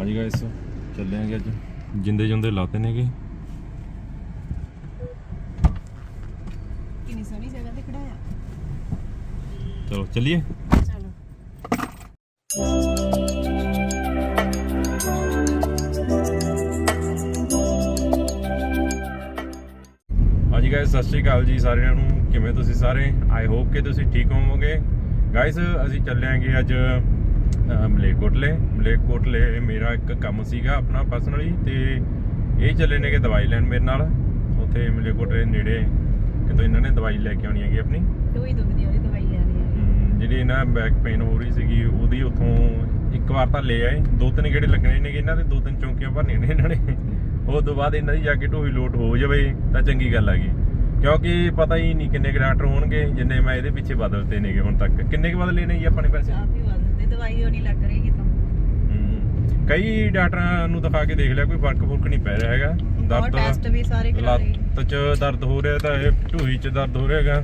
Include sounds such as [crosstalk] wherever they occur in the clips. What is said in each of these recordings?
ਹਾਂਜੀ ਗਾਇਸ ਚੱਲੇ ਆਂਗੇ ਅੱਜ। ਜਿੰਦੇ ਜੁੰਦੇ ਲਾਤੇ ਨੇਗੇ ਕਿੰਨੀ ਸੋਹਣੀ ਜਗ੍ਹਾ ਤੇ ਖੜਾਇਆ। ਚਲੋ ਚੱਲੀਏ। ਚਲੋ। ਹਾਂਜੀ ਗਾਇਸ ਸਤਿ ਸ਼੍ਰੀ ਅਕਾਲ ਜੀ ਸਾਰਿਆਂ ਨੂੰ। ਕਿਵੇਂ ਤੁਸੀਂ ਸਾਰੇ? ਆਈ ਹੋਪ ਕਿ ਤੁਸੀਂ ਠੀਕ ਹੋਵੋਗੇ। ਗਾਇਸ ਅਸੀਂ ਚੱਲੇ ਆਂਗੇ ਅੱਜ ਅਹ, ਮਲੇਰਕੋਟਲੇ। ਮਲੇਰਕੋਟਲੇ ਮੇਰਾ ਇੱਕ ਕੰਮ ਸੀਗਾ ਆਪਣਾ ਪਰਸਨਲੀ ਤੇ ਇਹ ਚੱਲੇ ਨੇਗੇ ਦਵਾਈ ਲੈਣ ਮੇਰੇ ਨਾਲ। ਉੱਥੇ ਮਲੇਰਕੋਟਲੇ ਨੇੜੇ ਕਿਤੋਂ ਇਹਨਾਂ ਨੇ ਦਵਾਈ ਲੈ ਕੇ ਆਉਣੀ ਹੈਗੀ ਆਪਣੀ। ਦੋਈ ਦੁਖਦੀ ਉਹਦੀ ਦਵਾਈ ਲੈਣੀ ਹੈ ਜਿਹੜੀ ਇਹਨਾਂ ਬੈਕ ਪੇਨ ਹੋ ਰਹੀ ਸੀਗੀ ਉਹਦੀ ਉਥੋਂ ਇੱਕ ਵਾਰ ਤਾਂ ਲੈ ਆਏ। ਦੋ ਤਿੰਨ ਗੇੜੇ ਲੱਗਣੇ ਨੇਗੇ ਇਹਨਾਂ ਦੇ ਦੋ ਤਿੰਨ ਚੌਂਕੀਆਂ ਭਰਨੀਆਂ ਨੇ ਇਹਨਾਂ ਨੇ। ਉਹ ਤੋਂ ਬਾਅਦ ਇਹਨਾਂ ਦੀ ਜਾ ਕੇ ਢੋਈ ਲੋਟ ਹੋ ਜਾਵੇ ਤਾਂ ਚੰਗੀ ਗੱਲ ਹੈਗੀ ਕਿਉਂਕਿ ਪਤਾ ਹੀ ਨਹੀਂ ਕਿੰਨੇ ਕੁ ਡਾਕਟਰ ਹੋਣਗੇ ਜਿੰਨੇ ਮੈਂ ਇਹਦੇ ਪਿੱਛੇ ਬਦਲਤੇ ਨੇਗੇ ਹੁਣ ਤੱਕ। ਕਿੰਨੇ ਕੁ ਬਦਲੇ ਨੇ ਜੀ ਆਪਾਂ ਨੇ ਪੈਸੇ? ਕਾਫੀ ਵੱਧਦੇ ਦਵਾਈ ਨਹੀਂ ਲੱਗ ਰਹੀ ਕਿਤੋਂ। ਹਮ, ਕਈ ਡਾਕਟਰਾਂ ਨੂੰ ਦਿਖਾ ਕੇ ਦੇਖ ਲਿਆ ਕੋਈ ਫ਼ਰਕ ਫੁਰਕ ਨਹੀਂ ਪੈ ਰਿਹਾ ਹੈਗਾ। ਬਹੁਤ ਟੈਸਟ ਵੀ ਸਾਰੇ ਕਰਾ ਰਹੇ। ਲੱਤ 'ਚ ਦਰਦ ਹੋ ਰਿਹਾ ਤਾਂ ਇਹ ਢੂਹੀ 'ਚ ਦਰਦ ਹੋ ਰਿਹਾ ਹੈਗਾ।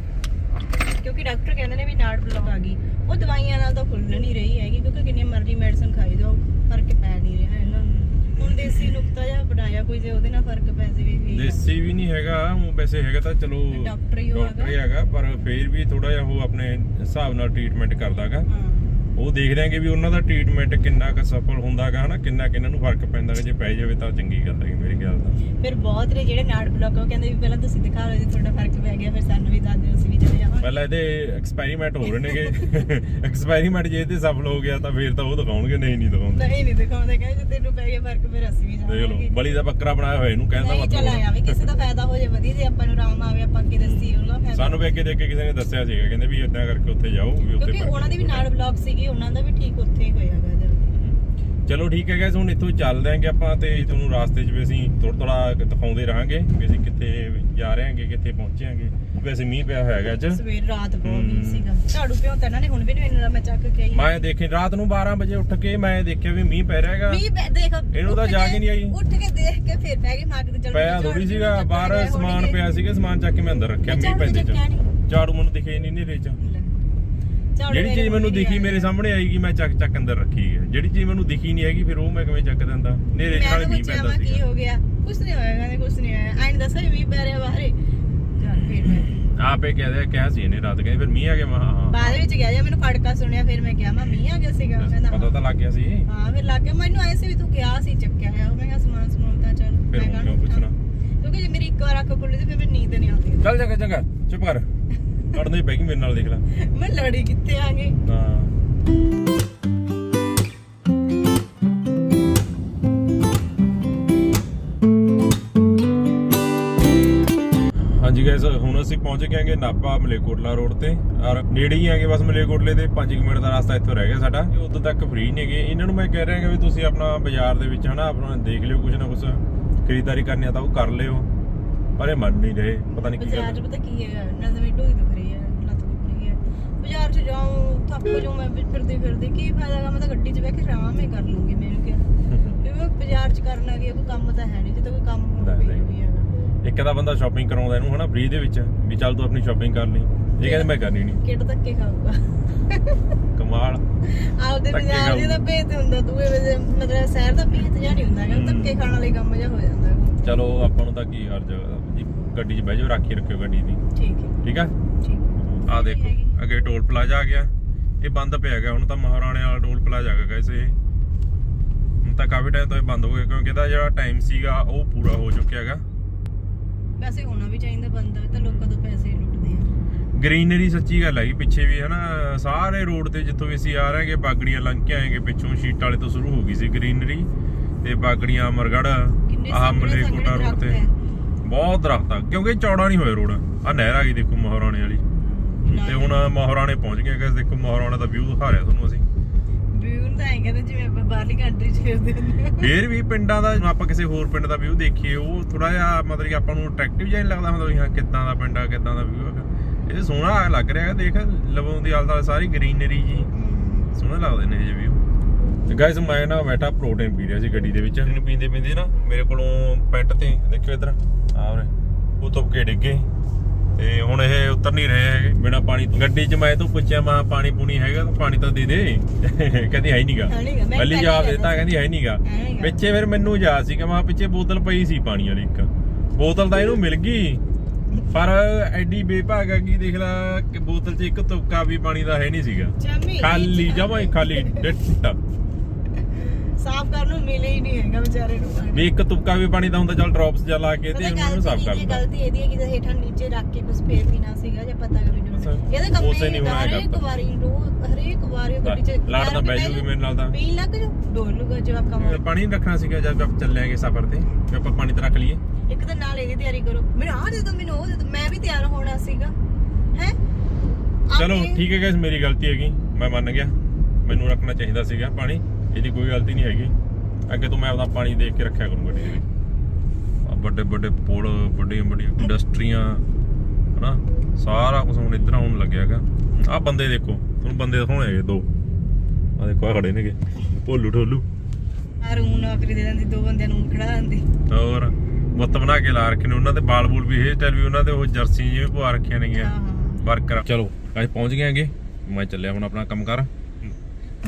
ਕਿਉਂਕਿ ਡਾਕਟਰ ਕਹਿੰਦੇ ਨੇ ਵੀ ਨਾੜ ਬਲੌਕ ਆ ਗਈ। ਉਹ ਦਵਾਈਆਂ ਨਾਲ ਤਾਂ ਖੁੱਲ ਨਹੀਂ ਰਹੀ ਹੈਗੀ ਕਿਉਂਕਿ ਕਿੰਨੀ ਮਰਜ਼ੀ ਮੈਡੀਸਨ ਖਾਈ ਜਾਓ ਫ਼ਰਕ ਪੈ ਨਹੀਂ ਰਿਹਾ ਇਹਨਾਂ ਨੂੰ। ਹੁਣ ਦੇਸੀ ਨੁਕਤਾ ਜਿਹਾ ਬਣਾਇਆ ਕੋਈ ਜੇ ਉਹਦੇ ਨਾਲ ਫ਼ਰਕ ਪੈ ਜਾਵੇ ਵੀ ਦੇਸੀ ਵੀ ਨਹੀਂ ਹੈਗਾ ਉਹ ਵੈਸੇ ਹੈਗਾ ਤਾਂ ਚਲੋ ਡਾਕਟਰ ਹੀ ਉਹ ਡਾਕਟਰ ਹੀ ਹੈਗਾ। ਪਰ ਫੇਰ ਵੀ ਥੋੜਾ ਜਿਹਾ ਉਹ ਆਪਣੇ ਹਿਸਾਬ ਨਾਲ ਟ੍ਰੀਟਮੈਂਟ ਕਰਦਾਗਾ ਹਾਂ। ਉਹ ਦੇਖ ਰਹੇ ਕਿ ਵੀ ਉਹਨਾਂ ਦਾ ਟ੍ਰੀਟਮੈਂਟ ਕਿੰਨਾ ਕੁ ਸਫਲ ਹੁੰਦਾਗਾ ਹਨਾ? ਕਿੰਨਾ ਕਿੰਨਾਂ ਨੂੰ ਫ਼ਰਕ ਪੈਂਦਾ ਜੇ ਪੈ ਜਾਵੇ ਤਾਂ ਚੰਗੀ ਗੱਲ ਹੈਗੀ ਮੇਰੇ ਖਿਆਲ ਦਾ ਫਿਰ ਬਹੁਤ ਨੇ ਜਿਹੜੇ ਨਾੜ ਬਲੌਕ ਉਹ ਕਹਿੰਦੇ ਵੀ ਪਹਿਲਾਂ ਤੁਸੀਂ ਦਿਖਾ ਲਓ ਜੇ ਤੁਹਾਡਾ ਫ਼ਰਕ ਪੈ ਗਿਆ ਫਿਰ ਸਾਨੂੰ ਵੀ ਦੱਸ ਦਿਓ ਅਸੀਂ ਵੀ ਚਲੇ ਜਾਵਾਂਗੇ। ਪਹਿਲਾਂ ਇਹਦੇ ਐਕਸਪੈਰੀਮੈਂਟ ਹੋ ਰਹੇ ਨੇਗੇ। ਐਕਸਪੈਰੀਮੈਂਟ ਜੇ ਤੇ ਸਫਲ ਹੋ ਗਿਆ ਤਾਂ ਫੇਰ ਤਾਂ ਉਹ ਦਿਖਾਉਣਗੇ ਨਹੀਂ ਨਹੀਂ ਦਿਖਾਉਂਦੇ। ਨਹੀਂ ਨਹੀਂ ਦਿਖਾਉਂਦੇ ਕਹਿੰਦੇ ਜੇ ਤੈਨੂੰ ਪੈ ਗਿਆ ਫ਼ਰਕ ਫਿਰ ਅਸੀਂ ਵੀ ਦੇਖ ਜਾਵਾਂਗੇ। ਲਓ ਬਲੀ ਦਾ ਬੱਕਰਾ ਬਣਾਇਆ ਹੋਇਆ ਇਹਨੂੰ ਕਹਿੰਦਾ ਨਹੀਂ ਚੱਲ ਆਇਆ ਵੀ ਕਿਸੇ ਦਾ ਫਾਇਦਾ ਹੋ ਜਾਏ ਵਧੀਆ ਜੇ ਆਪਾਂ ਨੂੰ ਆਰਾਮ ਆਵੇ ਆਪਾਂ ਅੱਗੇ ਦੱਸੀ ਉਹਦਾ ਫਾਇਦਾ ਸਾਨੂੰ ਵੀ ਅੱਗੇ ਦੇਖ ਕੇ ਕਿਸੇ ਨੇ ਦੱਸਿਆ ਸੀਗਾ ਕਹਿੰਦੇ ਵੀ ਇਦਾਂ ਕਰਕੇ ਉੱਥੇ ਜਾਓ ਵੀ ਉੱਥੇ ਕਿਉਂਕਿ ਉਹਨਾਂ ਦੀ ਵੀ ਨਾੜ ਬਲੌਕ ਸੀਗੀ ਉਹਨਾਂ ਦਾ ਵੀ ਠੀਕ ਉੱਥੇ ਹੀ ਹੋਇਆਗਾ ਚਲੋ ਠੀਕ ਹੈ ਗਾਇਸ ਹੁਣ ਇੱਥੋਂ ਚੱਲਦੇ ਆਂਗੇ ਆਪਾਂ ਤੇ ਤੁਹਾਨੂੰ ਰਾਸਤੇ 'ਚ ਵੀ ਅਸੀਂ ਥੋੜਾ ਥੋੜਾ ਦਿਖਾਉਂਦੇ ਰਹਾਂਗੇ ਵੀ ਅਸੀਂ ਕਿੱਥੇ ਜਾ ਰਹੇ ਆਂਗੇ ਕਿੱਥੇ ਪਹੁੰਚੇ ਆਂਗੇ ਵੈਸੇ ਮੀਂਹ ਪਿਆ ਹੋਇਆ ਹੈਗਾ ਅੱਜ। ਸਵੇਰ ਰਾਤ ਬਹੁਤ ਮੀਂਹ ਸੀਗਾ। ਝਾੜੂ ਪਿਓ ਤਾਂ ਇਹਨਾਂ ਨੇ ਹੁਣ ਵੀ ਨਹੀਂ ਇੰਨਾ ਮੈਂ ਚੱਕ ਕੇ ਆਈ। ਮੈਂ ਦੇਖੇ ਰਾਤ ਨੂੰ 12 ਵਜੇ ਉੱਠ ਕੇ ਮੈਂ ਦੇਖਿਆ ਵੀ ਮੀਂਹ ਪੈ ਰਿਹਾ ਹੈਗਾ। ਮੀਂਹ ਪੈ- ਦੇਖ ਇਹਨੂੰ ਤਾਂ ਉੱਠ ਕੇ- ਨਹੀਂ ਆਈ। ਉੱਠ ਕੇ ਦੇਖ ਕੇ ਫਿਰ ਬਹਿ ਗਈ ਮਾਂ ਕਿਤੇ ਚੱਲ ਪਿਆ ਥੋੜੀ ਸੀਗਾ ਬਾਹਰ ਸਮਾਨ ਪਿਆ ਸੀਗਾ ਸਮਾਨ ਚੱਕ ਕੇ ਮੈਂ ਅੰਦਰ ਰੱਖਿਆ ਮੀਂਹ ਪੈਂਦੇ ਚ ਝਾੜੂ ਮੈਨੂੰ ਦਿਖੇ ਨਹੀਂ ਨੇਰੇ ਚ ਜਿਹੜੀ ਚੀਜ਼ ਮੈਨੂੰ ਦਿਖੀ ਮੇਰੇ ਸਾਹਮਣੇ ਆਏਗੀ ਮੈਂ ਚੱਕ ਚੱਕ ਅੰਦਰ ਰੱਖੀ ਹੈ। ਜਿਹੜੀ ਚੀਜ਼ ਮੈਨੂੰ ਦਿਖੀ ਨਹੀਂ ਹੈਗੀ ਫਿਰ ਉਹ ਮੈਂ ਕਿਵੇਂ ਚੱਕ ਦਿੰਦਾ? ਨੇਰੇ ਚ ਨਾਲ ਮੀਂਹ ਪੈਂਦਾ ਕੀ ਸੀਗਾ। ਹੋ ਗਿਆ? ਕੁਛ ਨਹੀਂ ਹੋਇਆ ਕਹਿੰਦੇ ਕੁਛ ਨਹੀਂ ਹੋਇਆ। ਆਇਨ ਦੱਸਿਆ ਵੀ ਮੀਂਹ ਪੈ ਰਿਹਾ ਬਾਹਰੇ ਚੱਲ ਫਿਰ ਮੈਂ ਆਪੇ ਕਹਦੇ ਕਿਹਾ ਸੀ ਇਹਨੇ ਰਾਤ ਕਹਿੰਦੇ ਫਿਰ ਮੀਂਹ ਆ ਗਿਆ ਮੈਂ ਕਿਹਾ ਹਾਂ ਬਾਅਦ ਵਿੱਚ ਗਿਆ ਜੇ ਮੈਨੂੰ ਖੜਕਾ ਸੁਣਿਆ ਫਿਰ ਮੈਂ ਕਿਹਾ ਮੈਂ ਮੀਂਹ ਆ ਗਿਆ ਸੀਗਾ। ਕਹਿੰਦਾ ਪਤਾ ਤਾਂ ਲੱਗ ਗਿਆ ਸੀ। ਹਾਂ ਫਿਰ ਲੱਗ ਗਿਆ। ਮੈਨੂੰ ਆਏ ਸੀ ਵੀ ਤੂੰ ਕਿਹਾ ਸੀ ਚੱਕਿਆ ਆ ਮੈਂ ਕਿਹਾ ਸਮਾਨ ਸਮਾਨ ਤਾਂ ਚੱਲ ਫਿਰ ਮੈਂ ਕਿਉਂ ਪੁੱਛਣਾ? ਕਿਉਂਕਿ ਜੇ ਮੇਰੀ ਇੱਕ ਵਾਰ ਅੱਖ ਖੁੱਲੀ ਤੇ ਫਿਰ ਮੈਨੂੰ ਨੀਂਦ ਨਹੀਂ ਆਉਂਦੀ। ਚੱਲ ਚੰਗਾ ਚੰਗਾ ਚੁੱਪ ਕਰ। [laughs] ਲੜਨ ਹੀ ਪੈ ਗਈ ਮੇਰੇ ਨਾਲ ਦੇਖ ਲੈ। ਮੈਂ ਲੜੀ ਕਿੱਥੇ ਆ ਗਈ? ਹਾਂ। ਪਹੁੰਚ ਗਏ ਆਂਗੇ ਨਾਪਾ ਮਲੇਕੋਟਲਾ ਰੋਡ ਤੇ। ਔਰ ਨੇੜੇ ਹੀ ਆਂਗੇ ਬਸ ਮਲੇਕੋਟਲੇ ਦੇ 5 ਮਿੰਟ ਦਾ ਰਸਤਾ ਇੱਥੋਂ ਰਹਿ ਗਿਆ ਸਾਡਾ। ਉਦੋਂ ਤੱਕ ਫ੍ਰੀ ਨੇਗੇ ਇਹਨਾਂ ਨੂੰ ਮੈਂ ਕਹਿ ਰਿਹਾ ਕਿ ਵੀ ਤੁਸੀਂ ਆਪਣਾ ਬਾਜ਼ਾਰ ਦੇ ਵਿੱਚ ਹਨਾ ਆਪਣਾ ਦੇਖ ਲਿਓ ਕੁਝ ਨਾ ਕੁਝ ਖਰੀਦਦਾਰੀ ਕਰਨੀ ਆ ਤਾਂ ਉਹ ਕਰ ਲਿਓ। ਪਰ ਇਹ ਮੰਨ ਨਹੀਂ ਰਹੇ। ਪਤਾ ਨਹੀਂ ਕੀ ਬਾਜ਼ਾਰ ਗੱਲ ਚ ਪਤਾ ਕੀ ਹੈ ਨਜ਼ਰ ਮੇਂ ਢੋਈ ਦੁਖ ਰਹੀ ਹੈ ਲੱਤ ਦੁਖ ਰਹੀ ਹੈ ਬਾਜ਼ਾਰ ਚ ਜਾਉਂ ਥੱਕ ਜਾਉਂ ਮੈਂ ਫਿਰਦੀ ਫਿਰਦੀ ਕੀ ਫਾਇਦਾ ਗਾ? ਮੈਂ ਤਾਂ ਗੱਡੀ 'ਚ ਬਹਿ ਕੇ ਆਰਾਮ ਹੀ ਕਰ ਲੂੰਗੀ ਮੈਨੂੰ ਕਿਹਾ ਵੀ ਮੈਂ ਬਾਜ਼ਾਰ 'ਚ ਕਰਨਾ ਕੀ ਹੈ, ਕੋਈ ਕੰਮ ਤਾਂ ਹੈ ਨਹੀਂ ਜਿੱਦਾਂ ਕੋਈ ਕੰਮ ਹੋਵੇ। ਵੀ ਹੈਗਾ ਇੱਕ ਤਾਂ ਬੰਦਾ ਸ਼ਾਪਿੰਗ ਕਰਾਉਂਦਾ ਇਹਨੂੰ ਹਨਾ ਫ੍ਰੀ ਦੇ ਵਿੱਚ ਵੀ ਚੱਲ ਤੂੰ ਆਪਣੀ ਸ਼ਾਪਿੰਗ ਕਰ ਲਈ। ਇਹ ਕਹਿੰਦੇ ਮੈਂ ਕਰਨੀ ਨਹੀਂ। ਕਿਹੜਾ ਧੱਕੇ ਖਾਊਗਾ? ਕਮਾਲ। ਆਪਦੇ ਖਾਊ। ਦੇ ਤਾਂ ਭੇਤ ਹੁੰਦਾ ਦੂਏ ਵੇਲੇ ਮਤਲਬ ਸ਼ਹਿਰ ਦਾ ਭੇਤ ਜਿਹਾ ਨਹੀਂ ਹੁੰਦਾ ਹੈਗਾ। ਧੱਕੇ ਖਾਣ ਵਾਲੇ ਕੰਮ ਜਿਹਾ ਹੋ ਜਾਂਦਾ। ਚਲੋ ਆਪਾਂ ਨੂੰ ਤਾਂ ਕੀ ਹਰ ਜਗ੍ਹਾ ਜੀ ਗੱਡੀ 'ਚ ਬਹਿ ਜਾਓ ਰਾਖੀ ਰੱਖਿਓ ਗੱਡੀ ਦੀ। ਠੀਕ ਹੈ। ਠੀਕ ਆ? ਠੀਕ ਆ ਦੇਖੋ ਅੱਗੇ ਟੋਲ ਪਲਾਜ਼ਾ ਆ ਗਿਆ। ਇਹ ਬੰਦ ਪਿਆ ਗਿਆ ਹੁਣ ਤਾਂ ਮਹਾਰਾਣੇ ਵਾਲਾ ਟੋਲ ਪਲਾਜ਼ਾ ਹੈਗਾ ਗਾਇਸ ਇਹ। ਹੁਣ ਤਾਂ ਕਾਫੀ ਟਾਈਮ ਤੋਂ ਇਹ ਬੰਦ ਹੋ ਗਿਆ ਕਿਉਂਕਿ ਇਹਦਾ ਜਿਹੜਾ ਟਾਈਮ ਸੀਗਾ ਉਹ ਪੂਰਾ ਹੋ ਚੁੱਕਿਆ ਹੈਗਾ। ਵੈਸੇ ਹੋਣਾ ਵੀ ਚਾਹੀਦਾ ਬੰਦਾ ਤਾਂ ਲੋਕਾਂ ਤੋਂ ਪੈਸੇ ਲੁੱਟਦੇ ਆ। ਗ੍ਰੀਨਰੀ ਸੱਚੀ ਗੱਲ ਹੈਗੀ ਪਿੱਛੇ ਵੀ ਹਨਾ ਸਾਰੇ ਰੋਡ ਤੇ ਜਿੱਥੋਂ ਵੀ ਅਸੀਂ ਆ ਰਹੇ ਹਾਂਗੇ ਬਾਗੜੀਆਂ ਲੰਘ ਕੇ ਆਏਗੇ ਪਿੱਛੋਂ ਸ਼ੀਟ ਵਾਲੇ ਤੋਂ ਸ਼ੁਰੂ ਹੋ ਗਈ ਸੀ ਗ੍ਰੀਨਰੀ ਤੇ ਬਾਗੜੀਆਂ ਅਮਰਗੜ੍ਹ ਕਿੰਨੇ ਆਹ ਮਲੇਕੋਟਾ ਰੋਡ ਤੇ। ਬਹੁਤ ਦਰਖਤ ਆ ਕਿਉਂਕਿ ਚੌੜਾ ਨਹੀਂ ਹੋਇਆ ਰੋਡ ਆ ਨਹਿਰ ਆ ਗਈ ਦੇਖੋ ਮਹਾਰਾਣੇ ਵਾਲੀ। ਤੇ ਹੁਣ ਮਹਾਰਾਣੇ ਪਹੁੰਚ ਗਏ ਗਾਇਸ ਦੇਖੋ ਮਹਾਰਾਣਾ ਦਾ ਵਿਊ ਦਿਖਾ ਰਿਹਾ ਤੁਹਾਨੂੰ ਅਸੀਂ। ਤਾਂ ਐਂ ਕਹਿੰਦੇ ਜਿਵੇਂ ਆਪਾਂ ਬਾਹਰਲੀ ਕੰਟਰੀ ਚ ਫਿਰਦੇ ਹੁੰਦੇ ਆ। ਫੇਰ ਵੀ ਪਿੰਡਾਂ ਦਾ ਜਦੋਂ ਆਪਾਂ ਕਿਸੇ ਹੋਰ ਪਿੰਡ ਦਾ ਵਿਊ ਦੇਖੀਏ ਉਹ ਥੋੜਾ ਜਿਹਾ ਮਤਲਬ ਕਿ ਆਪਾਂ ਨੂੰ ਅਟਰੈਕਟਿਵ ਜਿਹਾ ਨਹੀਂ ਲੱਗਦਾ ਹੁੰਦਾ ਵੀ ਹਾਂ ਕਿੱਦਾਂ ਦਾ ਪਿੰਡ ਆ ਕਿੱਦਾਂ ਦਾ ਵਿਊ ਹੈਗਾ ਇਹ ਸੋਹਣਾ ਲੱਗ ਰਿਹਾ ਹੈ ਦੇਖ ਲਵੋਂ ਦੀ ਆਲ ਸਾਰੀ ਗ੍ਰੀਨਰੀ ਜੀ। ਸੋਹਣੇ ਲੱਗਦੇ ਨੇ ਇਹ ਵਿਊ ਤੇ ਗਾਇਸ ਮੈਂ ਨਾ ਬੈਠਾ ਪ੍ਰੋਟੀਨ ਪੀ ਰਿਹਾ ਸੀ ਗੱਡੀ ਦੇ ਵਿੱਚ। ਇਹਨੂੰ ਪੀਂਦੇ ਪੀਂਦੇ ਨਾ ਮੇਰੇ ਕੋਲੋਂ ਪੈਂਟ ਤੇ ਦੇਖਿਓ ਇਧਰ ਆ ਉਰੇ। ਉਹ ਤੁੱਪ ਕੇ ਡਿੱਗੇ ਤੇ ਹੁਣ ਇਹ ਉਤਰ ਨਹੀਂ ਰਹੇ ਹੈਗੇ। ਬਿਨਾ ਪਾਣੀ ਤੋਂ। ਗੱਡੀ 'ਚ ਮੈਂ ਤੋਂ ਪੁੱਛਿਆ ਮਾ ਪਾਣੀ ਪੂਣੀ ਹੈਗਾ ਤਾਂ ਪਾਣੀ ਤਾਂ ਦੇ ਦੇ। [laughs] ਕਹਿੰਦੀ ਹੈ ਨਹੀਂਗਾ ਪਹਿਲੀ ਜਵਾਬ ਦਿੱਤਾ ਕਹਿੰਦੀ ਹੈ ਨਹੀਂਗਾ। ਪਿੱਛੇ ਫਿਰ ਮੈਨੂੰ ਯਾਦ ਸੀ ਕਿ ਮਾ ਪਿੱਛੇ ਬੋਤਲ ਪਈ ਸੀ ਪਾਣੀ ਵਾਲੀ ਇੱਕ। ਬੋਤਲ ਤਾਂ ਇਹਨੂੰ ਮਿਲ ਗਈ। ਪਰ ਐਡੀ ਬੇਭਾਗ ਕਿ ਦੇਖ ਲੈ ਕਿ ਬੋਤਲ 'ਚ ਇੱਕ ਤੁਪਕਾ ਵੀ ਪਾਣੀ ਦਾ ਹੈ ਨਹੀਂ ਸੀਗਾ। ਖਾਲੀ ਜਮਾ ਹੀ ਖਾਲੀ [laughs] ਡਿੱਟ ਸਾਫ਼ ਕਰਨ ਨੂੰ ਮਿਲੇ ਹੀ ਨਹੀਂ ਹੈਗਾ ਵਿਚਾਰੇ ਨੂੰ। ਵੀ ਇੱਕ ਤੁਪਕਾ ਵੀ ਪਾਣੀ ਦਾ ਹੁੰਦਾ ਚੱਲ ਡ੍ਰੌਪਸ ਜਾਂ ਲਾ ਕੇ ਤੇ ਉਹਨੂੰ ਸਾਫ਼ ਕਰ ਦਿੰਦਾ ਗਲਤੀ ਇਹਦੀ ਹੈ ਕਿ ਜੇ ਹੇਠਾਂ ਨੀਚੇ ਰੱਖ ਕੇ ਕੁਝ ਫੇਰ ਪੀਣਾ ਸੀਗਾ ਜਾਂ ਪਤਾ ਕਿ ਮੈਨੂੰ ਅੱਛਾ, ਇਹਦੇ ਕੰਮ ਉਸੇ ਨਹੀਂ ਹੋਣਾ ਹੈਗਾ। ਹਰੇਕ। ਵਾਰੀ ਰੋਜ਼ ਹਰੇਕ ਵਾਰੀ ਗੱਡੀ ਚ ਲਾੜ ਤਾਂ ਬਹਿ ਜੂਗੀ ਮੇਰੇ ਨਾਲ ਤਾਂ। ਪੀਣ ਲੱਗ ਜਾ ਡੋਲ ਲੂਗਾ ਜਵਾਕਾਂ ਨੂੰ ਪਾਣੀ ਰੱਖਣਾ ਸੀਗਾ ਜਦ ਆਪਾਂ ਚੱਲਾਂਗੇ ਸਫ਼ਰ ਤੇ ਵੀ ਆਪਾਂ ਪਾਣੀ ਤੇ ਰੱਖ ਲਈਏ। ਇੱਕ ਤਾਂ ਨਾਲ ਇਹਦੀ ਤਿਆਰੀ ਕਰੋ। ਮੈਨੂੰ ਆਹ ਦੇ ਦੋ ਮੈਨੂੰ ਉਹ ਦੇ ਦੋ ਮੈਂ ਵੀ ਤਿਆਰ ਹੋਣਾ ਸੀਗਾ। ਹੈ? ਚਲੋ ਠੀਕ ਹੈ ਗਾਇਸ ਮੇਰੀ ਗਲਤੀ ਹੈਗੀ। ਮੈਂ ਮੰਨ ਗਿਆ। ਮੈਨੂੰ ਰੱਖਣਾ ਚਾਹੀਦਾ ਸੀਗਾ ਪਾਣੀ। ਇਹਦੀ ਕੋਈ ਗਲਤੀ ਨਹੀਂ ਹੈਗੀ। ਅੱਗੇ ਤੋਂ ਮੈਂ ਆਪਦਾ ਪਾਣੀ ਦੇਖ ਕੇ ਰੱਖਿਆ ਕਰੂੰਗਾ ਗੱਡੀ ਦੇ ਵਿੱਚ। ਆਹ ਵੱਡੇ ਵੱਡੇ ਪੁਲ ਵੱਡੀਆਂ ਵੱਡੀਆਂ ਇੰਡਸਟਰੀਆਂ ਹਨਾ? ਸਾਰਾ ਕੁਝ ਹੁਣ ਇੱਧਰ ਆਉਣ ਲੱਗਿਆਗਾ ਆਹ ਬੰਦੇ ਦੇਖੋ ਤੁਹਾਨੂੰ ਬੰਦੇ ਦਿਖਾਉਣੇ ਹੈਗੇ ਦੋ। ਆ ਦੇਖੋ ਆ ਖੜੇ ਨੇਗੇ। ਭੋਲੂ ਠੋਲੂ। ਰੂਮ ਨੌਕਰੀ ਦੇ ਦਿੰਦੀ ਦੋ ਬੰਦਿਆਂ ਨੂੰ ਖੜਾ ਦਿੰਦੀ। ਹੋਰ ਮੁੱਤ ਬਣਾ ਕੇ ਲਾ ਰੱਖੇ ਨੇ। ਉਹਨਾਂ ਦੇ ਬਾਲ ਬੂਲ ਵੀ ਹੇਅਰ ਸਟਾਈਲ ਵੀ ਉਹਨਾਂ ਦੇ ਉਹ ਜਰਸੀ ਜਿਵੇਂ ਪਵਾ ਰੱਖੀਆਂ ਨੇਗੀਆਂ। ਵਰਕਰ ਚਲੋ ਅੱਜ ਪਹੁੰਚ ਗਏ ਮੈਂ ਚੱਲਿਆ ਹੁਣ ਆਪਣਾ ਕੰਮ ਕਰ।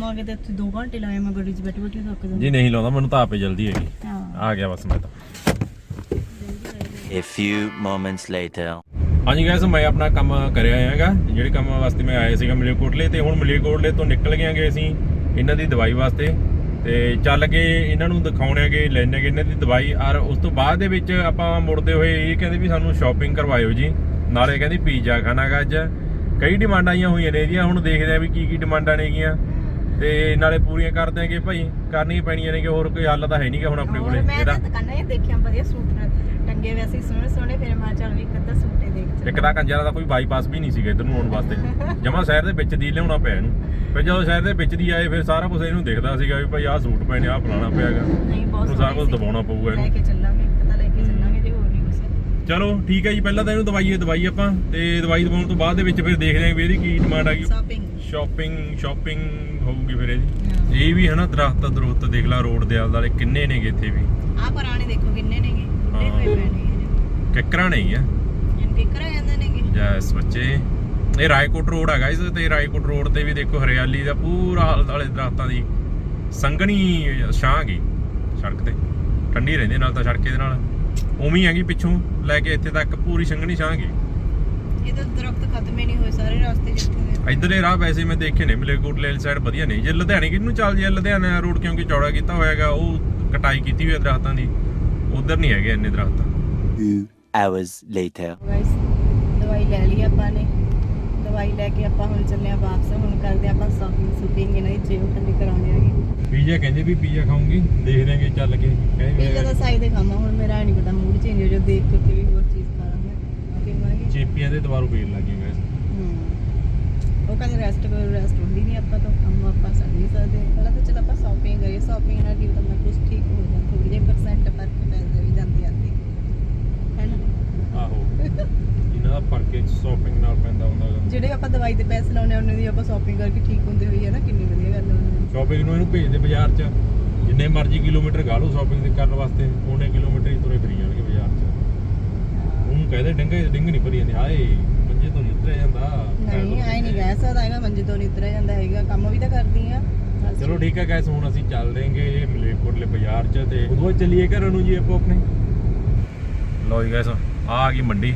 ਮਾਂ ਕਿਤੇ ਇੱਥੇ 2 ਘੰਟੇ ਲਾਏ ਮੈਂ ਗੱਡੀ 'ਚ ਬੈਠੀ ਬੈਠੀ ਥੱਕ ਜਾਂਦੀ। ਜੀ ਨਹੀਂ ਲਾਉਂਦਾ ਮੈਨੂੰ ਤਾਂ ਆਪੇ ਜਲਦੀ ਹੈਗੀ। ਹਾਂ। ਆ ਗਿਆ ਬਸ ਮੈਂ ਤਾਂ। A few moments later. ਹਾਂਜੀ ਗਾਇਸ ਮੈਂ ਆਪਣਾ ਕੰਮ ਕਰਿਆ ਹੈਗਾ। ਜਿਹੜੇ ਕੰਮ ਵਾਸਤੇ ਮੈਂ ਆਇਆ ਸੀਗਾ ਮਲੇਰਕੋਟਲੇ ਤੇ ਹੁਣ ਮਲੇਰਕੋਟਲੇ ਤੋਂ ਨਿਕਲ ਗਏ ਆਂਗੇ ਅਸੀਂ ਇਹਨਾਂ ਦੀ ਦਵਾਈ ਵਾਸਤੇ। ਤੇ ਚੱਲ ਕੇ ਇਹਨਾਂ ਨੂੰ ਦਿਖਾਉਣੇਗੇ ਲੈਣੇਗੇ ਇਹਨਾਂ ਦੀ ਦਵਾਈ। ਔਰ ਉਸ ਤੋਂ ਬਾਅਦ ਦੇ ਵਿੱਚ ਆਪਾਂ ਮੁੜਦੇ ਹੋਏ ਇਹ ਕਹਿੰਦੇ ਵੀ ਸਾਨੂੰ ਸ਼ਾਪਿੰਗ ਕਰਵਾਇਓ ਜੀ। ਨਾਲੇ ਕਹਿੰਦੀ ਪੀਜ਼ਾ ਖਾਣਾਗਾ ਅੱਜ। ਕਈ ਡਿਮਾਂਡਾਂ ਆਈਆਂ ਹੋਈਆਂ ਨੇ ਇਹਦੀਆਂ ਹੁਣ ਦੇਖਦੇ ਆ ਵੀ ਕੀ ਕੀ ਡਿਮਾਂਡਾਂ ਨੇਗੀਆਂ ਤੇ ਨਾਲੇ ਪੂਰੀਆਂ ਕਰ ਦਿਆਂਗੇ ਭਾਈ ਕਰਨੀਆਂ ਪੈਣੀਆਂ ਨੇ ਕਿ ਹੋਰ ਕੋਈ ਹੱਲ ਤਾਂ ਹੈ ਨਹੀਂਗਾ ਹੁਣ ਆਪਣੇ ਕੋਲੇ ਮੈਂ ਇਹਦਾ। ਤਾਂ ਦੁਕਾਨਾਂ 'ਚ ਦੇਖਿਆ ਵਧੀਆ ਸੂਟ ਟੰਗੇ ਹੋਏ ਸੀ ਸੋਹਣੇ ਸੋਹਣੇ ਫਿਰ ਮੈਂ ਚੱਲ ਵੀ ਇੱਕ ਅੱਧਾ ਸੂਟ ਹੀ ਦੇਖ ਚੱਲਾਂ। ਇੱਕ ਤਾਂ ਕੰਜਰਾ ਦਾ ਕੋਈ ਬਾਈਪਾਸ ਵੀ ਨਹੀਂ ਸੀਗਾ ਇੱਧਰ ਨੂੰ ਆਉਣ ਵਾਸਤੇ। ਜਮਾ ਸ਼ਹਿਰ ਦੇ ਵਿੱਚ ਦੀ ਲਿਆਉਣਾ ਪਿਆ ਇਹਨੂੰ। ਫਿਰ ਜਦੋਂ ਸ਼ਹਿਰ ਦੇ ਵਿੱਚ ਦੀ ਆਏ ਫਿਰ ਸਾਰਾ ਕੁਝ ਇਹਨੂੰ ਦਿਖਦਾ ਸੀਗਾ ਵੀ ਭਾਈ ਆਹ ਸੂਟ ਪੈਣੇ ਆਹ ਫਲਾਣਾ ਪਿਆਗਾ ਨਹੀਂ ਬਹੁਤ ਹੁਣ ਸਾਰਾ ਕੁਝ। ਦਬਾਉਣਾ ਪਊਗਾ ਲੈ ਇਹਨੂੰ ਕੇ ਚੱਲਾਂਗੇ ਇੱਕ ਤਾਂ ਲੈ ਕੇ ਚੱਲਾਂਗੇ ਜੇ ਹੋਰ ਨਹੀਂ ਕੁਛ ਚਲੋ ਠੀਕ ਹੈ ਜੀ ਪਹਿਲਾਂ ਤਾਂ ਇਹਨੂੰ ਦਵਾਈਏ ਦਵਾਈ ਆਪਾਂ ਤੇ ਦਵਾਈ ਦਵਾਉਣ ਤੋਂ ਬਾਅਦ ਦੇ ਵਿੱਚ ਫਿਰ ਦੇਖਦੇ ਆਂ ਵੀ ਇਹਦੀ ਕੀ ਡਿਮਾਂਡ ਆ ਗਈ। ਸ਼ਾਪਿੰਗ ਸ਼ਾਪਿੰਗ ਸ਼ਾਪਿੰਗ ਹੋਊਗੀ ਫਿਰ ਇਹਦੀ। ਇਹ ਵੀ ਹਨਾ ਦਰਖਤ ਦਰੁੱਤ ਦੇਖ ਲਾ ਰੋਡ ਦੇ ਆਲੇ ਦੁਆਲੇ ਕਿੰਨੇ ਨੇਗੇ ਇੱਥੇ ਵੀ। ਆਹ ਪੁਰਾਣੇ ਦੇਖੋ ਕਿੰਨੇ ਨੇਗੇ ਬੁੱਢੇ ਹੋਏ ਪਏ ਨੇ ਕਿੱਕਰਾਂ ਨਹੀਂ ਆ। ਕਿਕਰ ਆ ਜਾਂਦੇ ਨੇਗੇ। ਜੈਸ ਬੱਚੇ। ਇਹ ਰਾਏਕੋਟ ਰੋਡ ਆ ਗਾਇਸ ਤੇ ਰਾਏਕੋਟ ਰੋਡ ਤੇ ਵੀ ਦੇਖੋ ਹਰਿਆਲੀ ਦਾ ਪੂਰਾ ਆਲੇ ਦੁਆਲੇ ਦਰਖਤਾਂ ਦੀ ਸੰਘਣੀ ਛਾਂ ਗਈ ਸੜਕ ਤੇ। ਠੰਡੀ ਰਹਿੰਦੀ ਨਾਲ ਤਾਂ ਸੜਕੇ ਦੇ ਨਾਲ। ਉਵੇਂ ਹੈਗੀ ਪਿੱਛੋਂ ਲੈ ਕੇ ਇੱਥੇ ਤੱਕ ਪੂਰੀ ਸੰਘਣੀ ਛਾਂ ਗਈ ਇਹ ਤਾਂ ਦਰਖਤ ਖਤਮ ਹੀ ਨਹੀਂ ਹੋਏ ਸਾਰੇ ਰਸਤੇ ਜਿੱਥੇ ਇਧਰਲੇ ਰਾਹ ਵੈਸੇ ਮੈਂ ਦੇਖੇ ਨੇ ਮਲੇਕੋਟ ਲੈ ਸਾਈਡ ਵਧੀਆ ਨਹੀਂ ਜੇ ਲੁਧਿਆਣੇ ਕਿਹਨੂੰ ਚੱਲ ਜੇ ਲੁਧਿਆਣਾ ਰੋਡ ਕਿਉਂਕਿ ਚੌੜਾ ਕੀਤਾ ਹੋਇਆਗਾ ਉਹ ਕਟਾਈ ਕੀਤੀ ਹੋਈ ਹੈ ਦਰਖਤਾਂ ਦੀ। ਉਧਰ ਨਹੀਂ ਹੈਗੇ ਇੰਨੇ ਦਰਖਤ। Few hours later. ਗਾਇਸ ਦਵਾਈ ਲੈ ਲਈ ਆਪਾਂ ਨੇ। ਦਵਾਈ ਲੈ ਕੇ ਆਪਾਂ ਹੁਣ ਚੱਲੇ ਆ ਵਾਪਸ। ਹੁਣ ਕਰਦੇ ਆਪਾਂ ਸ਼ਾਪਿੰਗ ਸ਼ੂਪਿੰਗ ਇਹਨਾਂ ਦੀ ਜੇਬ ਥੱਲੇ ਕਰਾਉਣੇ ਆਗੇ ਪੀਜ਼ਾ ਕਹਿੰਦੇ ਵੀ ਪੀਜ਼ਾ ਖਾਉਂਗੀ ਦੇਖ ਰਹੇਗੇ ਚੱਲ ਕੇ। ਪੀਜ਼ਾ ਦਾ ਸਾਈਜ਼ ਦੇ ਖਾਵਾਂ ਹੁਣ ਮੇਰਾ ਨਹੀਂ ਪਤਾ ਮੂਡ ਚੇਂਜ ਹੋ ਜਾ ਦੇਖ ਕੇ ਵੀ ਹੋਰ ਚੀਜ਼ ਖਾ ਲਾਂਗੇ। ਪੀਵਾਂਗੇ ਚੇਪੀਆਂ ਦੇ ਦੁਬਾਰਾ ਪੀਣ ਲੱਗੀ ਹਮ। ਉਹ ਕਹਿੰਦੇ ਰੈਸਟ ਕਰੋ ਰੈਸਟ ਹੁੰਦੀ ਨਹੀਂ ਆਪਾਂ ਤਾਂ ਕੰਮ ਆਪਾਂ ਕਰ ਨਹੀਂ ਸਕਦੇ। ਪਹਿਲਾਂ ਤਾਂ ਚਲ ਆਪਾਂ ਸ਼ਾਪਿੰਗ ਕਰੀਏ ਸ਼ਾਪਿੰਗ ਨਾਲ ਕੀ ਪਤਾ ਮੈਂ ਕੁਝ ਠੀਕ ਹੋ ਜਾ ਥੋੜੀ ਜਿਹੀ ਪਰਸੈਂਟ ਫ਼ਰਕ ਪੈ ਜਾਵੇ ਵੀ ਜਾਂਦੀ ਆਂਦੀ ਹੈ ਨਾ ਆਹੋ ਇਹਨਾਂ ਦਾ ਫ਼ਰਕ ਹੈ ਸ਼ਾਪਿੰਗ ਨਾਲ ਪੈਂਦਾ ਹੁੰਦਾ ਗਾ ਜਿਹੜੇ ਆਪਾਂ ਦਵਾਈ ਦੇ ਪੈਸੇ ਲਾਉਣੇ ਉਹਨਾਂ ਦੀ ਆਪਾਂ ਸ਼ਾਪਿੰਗ ਕਰਕੇ ਠੀਕ ਹੁੰਦੇ ਹੋਈ ਹੈ ਨਾ ਕਿੰਨੀ ਵਧੀਆ ਗੱਲ ਹੈ। ਸ਼ਾਪਿੰਗ ਨੂੰ ਇਹਨੂੰ ਭੇਜਦੇ ਬਾਜ਼ਾਰ 'ਚ। ਜਿੰਨੇ ਮਰਜ਼ੀ ਕਿਲੋਮੀਟਰ ਗਾ ਲਓ ਸ਼ਾਪਿੰਗ ਦੇ ਕਰਨ ਵਾਸਤੇ ਉਹਨੇ ਕਿਲੋਮੀਟਰ ਹੀ ਤੁਰੇ ਫਿਰੀ ਜਾਣਗੇ ਬਾਜ਼ਾਰ 'ਚ। ਉਹਨੂੰ ਕਹਦੇ ਡੰਗੇ ਡਿੰਗ ਨਹੀਂ ਭਰੀ ਜਾਂਦੇ। ਹਾਏ ਮੰਜੇ ਤੋਂ ਨਹੀਂ ਉਤਰਿਆ ਜਾਂਦਾ। ਨਹੀਂ ਆਏ ਨਹੀਂ ਗਏ ਸਕਦਾ ਹੈਗਾ ਮੰਜੇ ਤੋਂ ਨਹੀਂ ਉਤਰਿਆ ਜਾਂਦਾ ਹੈਗਾ। ਕੰਮ ਵੀ ਤਾਂ ਕਰਦੀ ਆ। ਚਲੋ ਠੀਕ ਹੈ ਗਾਇਸ ਹੁਣ ਅਸੀਂ ਚੱਲ ਰਹੇਗੇ ਮਲੇਕੋਟਲੇ ਬਾਜ਼ਾਰ 'ਚ ਤੇ ਉਦੋਂ ਚੱਲੀਏ ਘਰਾਂ ਨੂੰ ਜੀ ਆਪੋ ਆਪਣੇ। ਲਓ ਜੀ ਗਾਇਸ ਆ ਗਈ ਮੰਡੀ।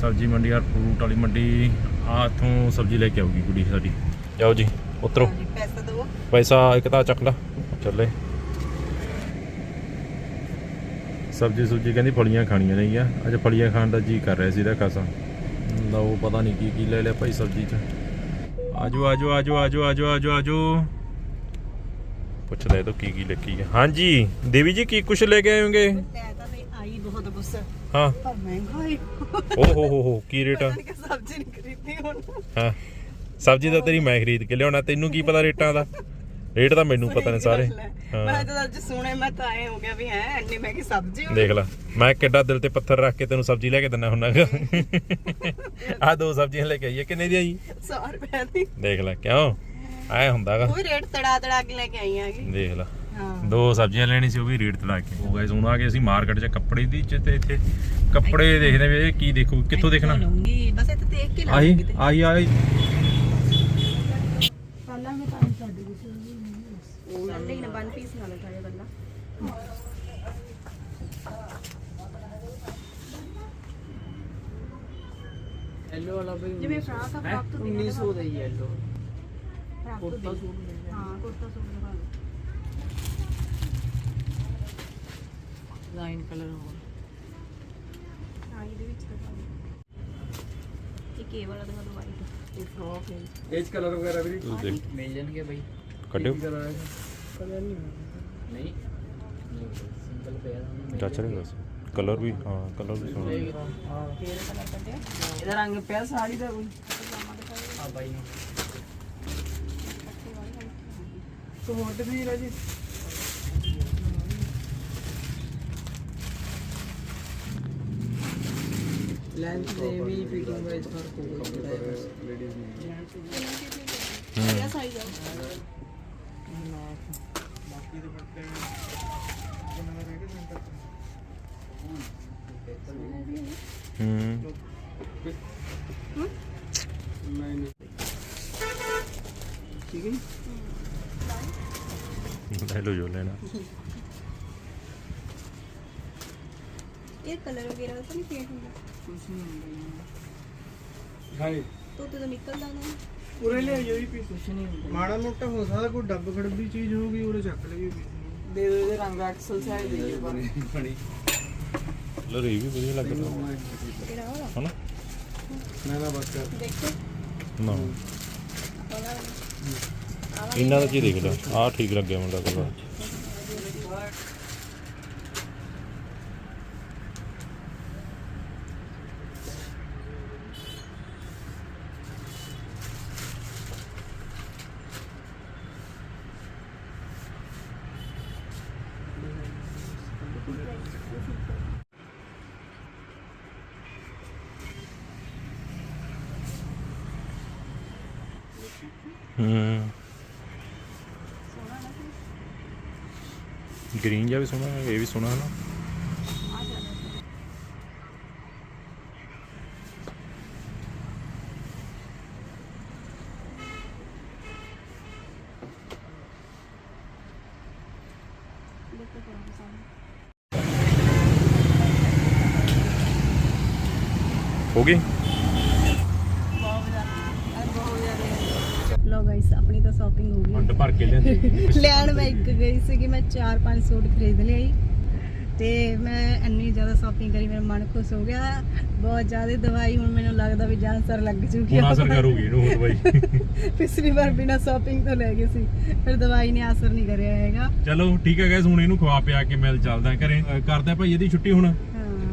ਸਬਜ਼ੀ ਮੰਡੀ ਯਾਰ ਫਰੂਟ ਵਾਲੀ ਮੰਡੀ ਆ ਇੱਥੋਂ ਸਬਜ਼ੀ ਲੈ ਕੇ ਆਊਗੀ ਕੁੜੀ ਸਾਡੀ। ਜਾਓ ਜੀ ਉਤਰੋ। ਪੈਸਾ ਦੋ ਪੈਸਾ ਇੱਕ ਤਾਂ ਚੱਕ ਲਾ ਚੱਲੇ। ਸਬਜੀ ਸੁਬਜੀ ਕਹਿੰਦੀ ਫਲੀਆਂ ਖਾਣੀਆਂ ਨੇਗੀਆਂ ਅੱਜ ਫਲੀਆਂ ਖਾਣ ਦਾ ਜੀ ਕਰ ਰਿਹਾ ਸੀ ਇਹਦਾ ਖਾਸਾ ਲਓ ਪਤਾ ਨਹੀਂ ਕੀ ਕੀ ਲੈ ਲਿਆ ਭਾਈ ਸਬਜੀ ਚ। ਆਜੋ ਆਜੋ ਆਜੋ ਆਜੋ ਆਜੋ ਆਜੋ ਆਜੋ। ਪੁੱਛਦਾ ਇਹ ਤੋਂ ਕੀ ਕੀ ਲੱਕੀ ਹੈ ਹਾਂਜੀ ਦੇਵੀ ਜੀ ਕੀ ਕੁਛ ਲੈ ਕੇ ਆਏ ਹੋਗੇ? ਲੈ ਤਾਂ ਨਹੀਂ ਆਈ ਬਹੁਤ ਗੁੱਸਾ। ਹਾਂ। ਪਰ ਮਹਿੰਗਾ ਹੈ। ਓ ਹੋ ਹੋ ਹੋ ਕੀ ਰੇਟ ਆ? ਕਿ ਸਬਜ਼ੀ ਨਹੀਂ ਖਰੀਦਣੀ ਹੁਣ। ਹਾਂ। ਸਬਜੀ ਤਾਂ ਤੇਰੀ ਮੈਂ ਖਰੀਦ ਕੇ ਲਿਆਉਣਾ ਤੈਨੂੰ ਕੀ ਪਤਾ ਰੇਟਾਂ ਦਾ? ਰੇਟ ਤਾਂ ਮੈਨੂੰ ਪਤਾ ਨੇ ਸਾਰੇ। ਮੈਂ ਤਾਂ ਅੱਜ ਸੁਣੇ ਮੈਂ ਤਾਂ ਐ ਹੋ ਗਿਆ ਵੀ ਹੈ ਇੰਨੀ ਮਹਿੰਗੀ ਸਬਜ਼ੀ ਦੇਖ ਲੈ ਮੈਂ ਕਿੱਡਾ ਦਿਲ ਤੇ ਪੱਥਰ ਰੱਖ ਕੇ ਤੈਨੂੰ ਸਬਜ਼ੀ ਲੈ ਕੇ ਦਿੰਦਾ ਹੁੰਨਾਗਾ ਆ ਦੋ ਸਬਜ਼ੀਆਂ ਲੈ ਕੇ ਆਈਏ ਕਿੰਨੇ ਦੀ ਆਈ? 100 ਰੁਪਏ ਦੀ। ਦੇਖ ਲੈ ਕਿਉਂ? ਐ ਹੁੰਦਾਗਾ ਕੋਈ ਰੇਟ ਤੜਾ ਤੜਾ ਕੇ ਲੈ ਕੇ ਆਈ ਆਂਗੀ ਦੇਖ ਲੈ। ਦੋ ਸਬਜ਼ੀਆਂ ਲੈਣੀ ਸੀ ਉਹ ਵੀ ਰੇਟ ਤੇ ਲਾ ਕੇ ਉਹ ਗਾਇਸ ਹੁਣ ਆ ਗਏ ਅਸੀਂ ਮਾਰਕੀਟ 'ਚ ਕੱਪੜੇ ਦੀ ਚ ਤੇ ਇੱਥੇ ਕੱਪੜੇ ਦੇਖਦੇ ਵੀ ਇਹ ਕੀ ਦੇਖੋ ਕਿੱਥੋਂ ਦੇਖਣਾ ਲਊਂਗੀ ਬਸ ਇੱਥੇ ਦੇਖ ਕੇ ਆਈ ਲਾਉਂਗੀ ਤੇ ਆਈ ਆਈ ਪਹਿਲਾਂ ਮੈਂ ਤਾਂ ਛੱਡ ਗਈ ਸੀ ਉਹ ਲੈ ਨਾ ਵਨ ਪੀਸ ਨਾਲ ਲਗਾਇਆ ਬੰਦਾ येलो वाला भी ਜਿਵੇਂ ਫਰਾਕ ਆ ਫਰਾਕ ਤੋਂ 1900 ਦਾ ਹੀ येलो ਫਰਾਕ ਤੋਂ ਕੁਰਤਾ ਦੇ। ਸੂਟ ਮਿਲ ਜਾਣਾ ਹਾਂ ਕੁਰਤਾ ਸੂਟ ਲਗਾ ਲਓ ਲਾਈਨ ਕਲਰ ਹੋਗਾ ਹਾਂ ਇਹਦੇ ਵਿੱਚ ਇਹ ਵਾਲਾ ਦਿਖਾ ਦਿਓ ਵਾਈਟ ਇਹ ਫਰੋਕ ਹੈ। ਏਜ ਕਲਰ ਵਗੈਰਾ ਵੀ? ਮਿਲ ਜਾਣਗੇ ਭਾਈ ਕੱਢਿਓ। ਕਲਰ ਨਹੀਂ ਹੋਣਾ। ਨਹੀਂ। ਸਿੰਪਲ ਪਿਆ ਟੱਚ ਨਹੀਂ ਬਸ ਕਲਰ ਵੀ ਹਾਂ ਕਲਰ ਵੀ ਸੋਹਣਾ ਹਾਂ। ਕਿਹੜੇ ਕਲਰ ਕੱਢਿਆ? ਇਹਦਾ ਰੰਗ ਪਿਆ ਸਾੜੀ ਦਾ ਕੋਈ ਹਾਂ ਭਾਈ ਨੂੰ। ਸੋਟ ਵੀ ਰਾਜੀ ਲੈਂਥ ਦੇ ਵੀ ਫਿਟਿੰਗ ਵਾਈਜ਼ ਫ਼ਰਕ ਹੋਊਗਾ ਥੋੜਾ ਜਿਹਾ ਬਸ। ਲੇਡੀਜ਼ ਨੇ ਕਿਹੜਾ ਸਾਈਜ਼ ਆ ਬਾਕੀ ਦੇ ਬੱਟੇ ਕਿੰਨਾ ਦਾ ਰੇਟ ਸੈਂਟਰ ਹੂੰ ਨਹੀਂ ਨਹੀਂ ਠੀਕ ਹੈ ਜੀ? ਲੈ ਲਓ ਜੋ ਲੈਣਾ ਇਹ ਕਲਰ ਵਗੈਰਾ ਤਾਂ ਨਹੀਂ ਫੇਡ ਹੁੰਦਾ। ਕੁਛ ਨਹੀਂ ਹੁੰਦਾ ਹਾਂਜੀ ਤੋ ਤੇ ਨਿਕਲਦਾ ਨਾ। ਉਰੇ ਲੈ ਆਇਓ ਜੀ ਪੀਸ। ਕੁਛ ਨਹੀਂ ਹੁੰਦਾ। ਮਾੜਾ ਮੋਟਾ ਹੋ ਸਕਦਾ ਕੋਈ ਡੱਬ ਖੜਬੀ ਚੀਜ਼ ਹੋਊਗੀ ਉਰੇ ਚੱਕ ਲਈਓ ਪੀਸ। ਦੇ ਦੋ ਇਹਦੇ ਰੰਗ ਐਕਸਲ ਸਾਈਜ਼ ਦੇ ਦਿਓ ਪਰ ਬਣੀ ਕਲਰ ਇਹ ਵੀ ਵਧੀਆ ਲੱਗ ਰਿਹਾ। ਕਿਹੜਾ ਵਾਲਾ? ਹਨਾ? ਨਾ ਨਾ ਬਸ ਕਰ। ਦੇਖੋ। ਨਾ। ਵਾਲਾ ਇਹਨਾਂ ਦਾ ਕੀ ਦੇਖ ਲਾ ਆਹ ਠੀਕ ਲੱਗਿਆ ਮੈਨੂੰ ਕਲਰ ਹੂੰ। ਗ੍ਰੀਨ ਜਿਹਾ ਵੀ ਸੋਹਣਾ ਹੈ ਇਹ ਵੀ ਸੋਹਣਾ ਹੈ ਨਾ। ਹੋ ਗਈ? ਲੋ ਗਾਇਸ ਆਪਣੀ ਤਾਂ ਸ਼ਾਪਿੰਗ ਹੋ ਹੰਡ ਗਈ ਭਰ ਕੇ ਲਿਆਂਦੀ ਲੈਣ ਮੈਂ ਇੱਕ ਗਈ ਸੀ ਕਿ ਮੈਂ 4-5 ਸੂਟ ਖਰੀਦ ਲਿਆਈ ਤੇ ਮੈਂ ਇੰਨੀ ਜ਼ਿਆਦਾ ਸ਼ਾਪਿੰਗ ਕਰੀ ਮੇਰਾ ਮਨ ਖੁਸ਼ ਹੋ ਗਿਆ। ਬਹੁਤ ਜ਼ਿਆਦਾ ਦਵਾਈ ਹੁਣ ਮੈਨੂੰ ਲੱਗਦਾ ਵੀ ਜਾਨ ਸਰ ਲੱਗ ਚੁੱਕੀ ਹੁਣ ਅਸਰ ਕਰੂਗੀ ਇਹਨੂੰ ਬਾਈ [laughs] ਪਿਛਲੀ ਵਾਰ ਬਿਨਾ ਸ਼ਾਪਿੰਗ ਤੋਂ ਲੈ ਗਏ ਸੀ ਫਿਰ ਦਵਾਈ ਨੇ ਅਸਰ ਨਹੀਂ ਕਰਿਆ ਹੈਗਾ। ਚਲੋ ਠੀਕ ਹੈ ਗਾਇਸ ਹੁਣ ਇਹਨੂੰ ਖਵਾ ਪਿਆ ਕੇ ਮਿਲ ਚੱਲਦਾ ਘਰੇ। ਕਰਦੇ ਭਾਈ ਇਹਦੀ ਛੁੱਟੀ ਹੁਣ? ਹਾਂ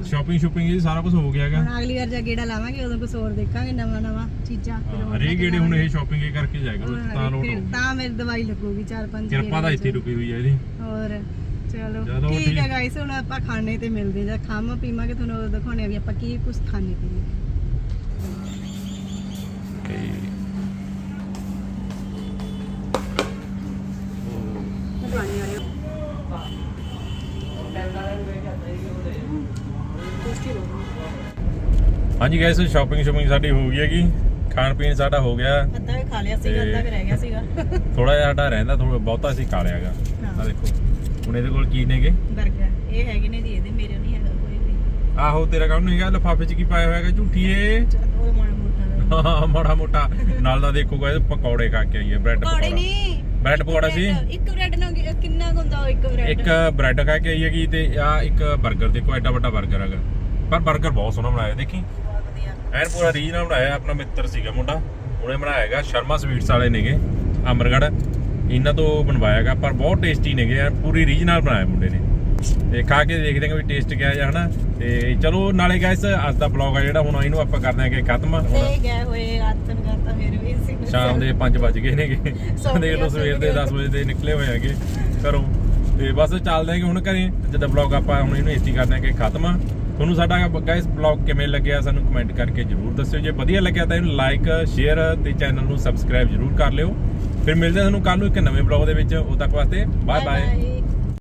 ਸ਼ਾਪਿੰਗ ਸ਼ੂਪਿੰਗ ਇਹਦੀ ਸਾਰਾ ਕੁਝ ਹੋ ਗਿਆ ਹੈਗਾ ਹੁਣ ਅਗਲੀ ਵਾਰ ਜਾ ਗੇੜਾ ਲਾਵਾਂਗੇ ਉਦੋਂ ਕੁਝ ਹੋਰ ਦੇਖਾਂਗੇ ਨਵਾਂ ਨਵਾਂ ਚੀਜ਼ਾਂ ਫਿਰ ਹੋਰ ਹਰੇਕ ਗੇੜੇ ਹੁਣ ਇਹ। ਸ਼ਾਪਿੰਗ ਇਹ ਕਰਕੇ ਜਾਏਗਾ ਹੋਰ ਤਾਂ ਲੋਟ ਫਿਰ ਹੋਊ। ਤਾਂ ਮੇਰੀ ਦਵਾਈ ਲੱਗੂਗੀ 4-5 ਕਿਰਪਾ ਤਾਂ ਇੱਥੇ ਰੁਕੀ ਹੋਈ ਹੈ ਇਹਦੀ ਹੋਰ ਚਲੋ ਚਲੋ ਠੀਕ ਠੀਕ। ਹੈ ਗਾਇਸ ਹੁਣ ਆਪਾਂ ਖਾਣੇ ਤੇ ਮਿਲਦੇ ਜਾਂ ਖਾਵਾਂ ਪੀਵਾਂਗੇ ਤੁਹਾਨੂੰ ਉਦੋਂ ਦਿਖਾਉਣੇ ਆ ਵੀ ਆਪਾਂ ਕੀ ਕੁਝ ਖਾਣੇ ਪੀਣੇ ਹਾਂਜੀ ਗਾਇਸ ਸ਼ਾਪਿੰਗ ਸ਼ਾਪਿੰਗ ਸਾਡੀ ਹੋ ਗਈ ਹੈਗੀ। ਖਾਣ ਪੀਣ ਸਾਡਾ ਹੋ ਗਿਆ। ਅੱਧਾ ਵੀ ਖਾ ਲਿਆ ਸੀਗਾ ਅੱਧਾ ਵੀ ਰਹਿ ਗਿਆ ਸੀਗਾ। [laughs] ਥੋੜਾ ਜਿਹਾ ਸਾਡਾ ਰਹਿੰਦਾ ਥੋੜਾ ਬਹੁਤਾ ਅਸੀਂ ਖਾ ਲਿਆਗਾ ਆ ਦੇਖੋ ਹੁਣ ਇਹਦੇ ਕੋਲ ਕੀ ਨੇਗੇ? 버ਗਰ ਇਹ ਹੈਗੇ ਨੇ ਦੀ ਇਹਦੇ ਮੇਰੇ ਨਹੀਂ ਹੈਗਾ ਕੋਈ ਵੀ। ਆਹੋ ਤੇਰਾ ਕੰਮ ਨਹੀਂ ਹੈਗਾ ਲਫਾਫੇ 'ਚ ਕੀ ਪਾਇਆ ਹੋਇਆ ਹੈਗਾ ਝੂਠੀਏ? ਹਾਂ ਮਾੜਾ ਮੋਟਾ। ਨਾਲ ਦਾ ਦੇਖੋ ਗਾਇਸ ਪਕੌੜੇ ਖਾ ਕੇ ਆਈਏ ਬ੍ਰੈਡ ਪਕੌੜੇ ਨਹੀਂ। ਬ੍ਰੈਡ ਪਕੌੜਾ ਸੀ? ਇੱਕ ਬ੍ਰੈਡ ਨਾਲ ਕਿੰਨਾ ਹੁੰਦਾ ਇੱਕ ਬ੍ਰੈਡ ਇੱਕ ਬ੍ਰੈਡ ਖਾ ਕੇ ਆਈਏਗੀ ਤੇ ਆ ਇੱਕ ਬਰਗਰ ਦੇਖੋ ਐਡਾ ਵੱਡਾ ਬਰਗਰ ਹੈਗਾ। ਪਰ ਬਰਗਰ ਬਹੁਤ ਸੋਹਣਾ ਬਣਾਇਆ ਦੇਖੀ? ਐਨ ਪੂਰਾ ਰੀਜਨਲ ਬਣਾਇਆ ਆਪਣਾ ਮਿੱਤਰ ਸੀਗਾ ਮੁੰਡਾ। ਉਹਨੇ ਬਣਾਇਆ ਹੈਗਾ ਸ਼ਰਮਾ ਸਵੀਟਸ ਵਾਲੇ ਨੇਗੇ ਅਮਰਗੜ ਇਹਨਾਂ ਤੋਂ ਬਣਵਾਇਆਗਾ ਪਰ ਬਹੁਤ ਟੇਸਟੀ ਨੇਗੇ ਯਾਰ ਪੂਰੀ ਰੀਜਨਲ ਬਣਾਇਆ ਮੁੰਡੇ ਨੇ। ਤੇ ਖਾ ਕੇ ਦੇਖਦੇ ਹਾਂ ਵੀ ਟੇਸਟ ਕਿਹਾ ਜਾ ਹਨਾ? ਤੇ ਚਲੋ ਨਾਲੇ ਗਾਇਸ ਅੱਜ ਦਾ ਬਲੌਗ ਆ ਜਿਹੜਾ ਹੁਣ ਇਹਨੂੰ ਆਪਾਂ ਕਰਦੇ ਆਂਗੇ ਖਤਮ। ਹੁਣ ਗਏ ਹੋਏ ਆਤਨ ਕਰਤਾ ਫਿਰ ਵੀ ਸੀ। ਸ਼ਾਮ ਦੇ 5 ਵਜ ਗਏ ਨੇਗੇ। ਦੇਖ ਲਓ ਸਵੇਰ ਦੇ 10 ਵਜੇ ਦੇ ਨਿਕਲੇ ਹੋਏ ਹੈਗੇ ਘਰੋਂ। ਤੇ ਬਸ ਚੱਲਦੇ ਆਂਗੇ ਹੁਣ ਘਰੇ ਅੱਜ ਦਾ ਬਲੌਗ ਆਪਾਂ ਹੁਣ ਇਹਨੂੰ ਹੀ ਕਰਦੇ ਆਂਗੇ ਖਤਮ ਤੁਹਾਨੂੰ ਸਾਡਾ ਗਾਇਸ ਬਲੌਗ ਕਿਵੇਂ ਲੱਗਿਆ ਸਾਨੂੰ ਕਮੈਂਟ ਕਰਕੇ ਜਰੂਰ ਦੱਸਿਓ। ਜੇ ਵਧੀਆ ਲੱਗਿਆ ਤਾਂ ਇਹਨੂੰ ਲਾਈਕ ਸ਼ੇਅਰ ਤੇ ਚੈਨਲ ਨੂੰ ਸਬਸਕ੍ਰਾਈਬ ਜਰੂਰ ਕਰ ਲਿਓ। ਫਿਰ ਮਿਲਦੇ ਹਾਂ ਤੁਹਾਨੂੰ ਕੱਲ ਨੂੰ ਇੱਕ ਨਵੇਂ ਬਲੌਗ ਦੇ ਵਿੱਚ। ਉਦੋਂ ਤੱਕ ਵਾਸਤੇ ਬਾਏ ਬਾਏ